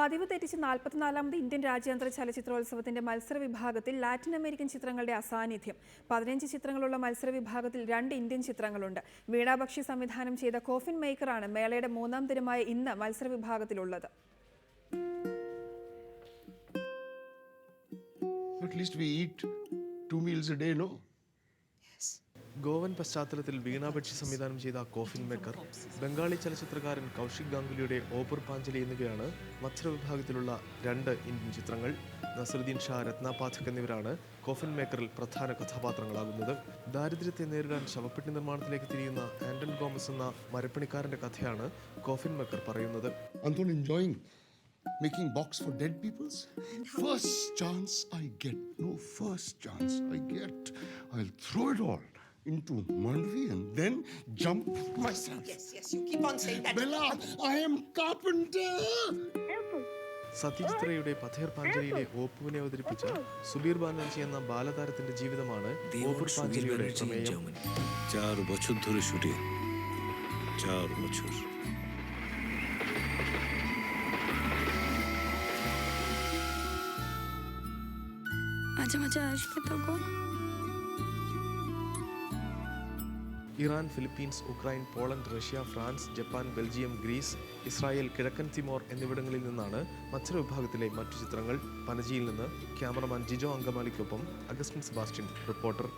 പതിവ് തെറ്റിച്ച് നാൽപ്പത്തിനാലാമത് ഇന്ത്യൻ രാജ്യാന്തര ചലച്ചിത്രോത്സവത്തിന്റെ മത്സര വിഭാഗത്തിൽ ലാറ്റിൻ അമേരിക്കൻ ചിത്രങ്ങളുടെ അസാന്നിധ്യം. പതിനഞ്ച് ചിത്രങ്ങളുള്ള മത്സര വിഭാഗത്തിൽ രണ്ട് ഇന്ത്യൻ ചിത്രങ്ങളുണ്ട്. വീണാപക്ഷി സംവിധാനം ചെയ്ത കോഫിൻ മേക്കറാണ് മേളയുടെ മൂന്നാം ദിനമായ ഇന്ന് മത്സര വിഭാഗത്തിലുള്ളത് At least we eat two meals a day, no? Goan പശ്ചാത്തലത്തിൽ വീണാപക്ഷി സംവിധാനം ചെയ്ത കോഫിൻ മേക്കർ ബംഗാളി ചലച്ചിത്രകാരൻ കൗശിക് ഗാംഗുലിയുടെ ഓപ്പർ പാഞ്ചലി എന്നിവയാണ് മത്സര വിഭാഗത്തിലുള്ള രണ്ട് ഇന്ത്യൻ ചിത്രങ്ങൾ. നസറുദ്ദീൻ ഷാ രത്ന പാഠക് എന്നിവരാണ് കോഫിൻ മേക്കറിൽ പ്രധാന കഥാപാത്രങ്ങളാകുന്നത്. ദാരിദ്ര്യത്തെ നേരിടാൻ ശവപ്പെട്ടി നിർമ്മാണത്തിലേക്ക് തിരിയുന്ന ആന്റൺ ഗോമസ് എന്ന മരപ്പണിക്കാരന്റെ കഥയാണ് കോഫിൻ മേക്കർ പറയുന്നത്. Making box for dead peoples? First chance I get, no first chance I get, I'll throw it all. into Mandvi and then jump myself. Yes, yes, you keep on saying that. Bella, I am carpenter. സത്യജിത്രയുടെ Pather പാഞ്ചലിയിലെ ഓപ്പുവിനെ അവതരിപ്പിച്ച സുബീർ ബാനർജി എന്ന ബാലതാരത്തിന്റെ ജീവിതമാണ് They ഓപ്പർ want Subir പാഞ്ചലിയുടെ Banerjee in പ്രമേയം Germany. চার বছর ধরে শুটিং চার বছর মাঝে মাঝে আসবে তো গো Iran Philippines Ukraine Poland Russia France Japan Belgium Greece Israel കിഴക്കൻ തിമോർ എന്നിവിടങ്ങളിൽ നിന്നാണ് മത്സര വിഭാഗത്തിലെ മറ്റു ചിത്രങ്ങൾ പനജിയിൽ നിന്ന് ക്യാമറമാൻ ജിജോ അങ്കമാലിക്കൊപ്പം അഗസ്റ്റിൻ സെബാസ്റ്റ്യൻ റിപ്പോർട്ടർ.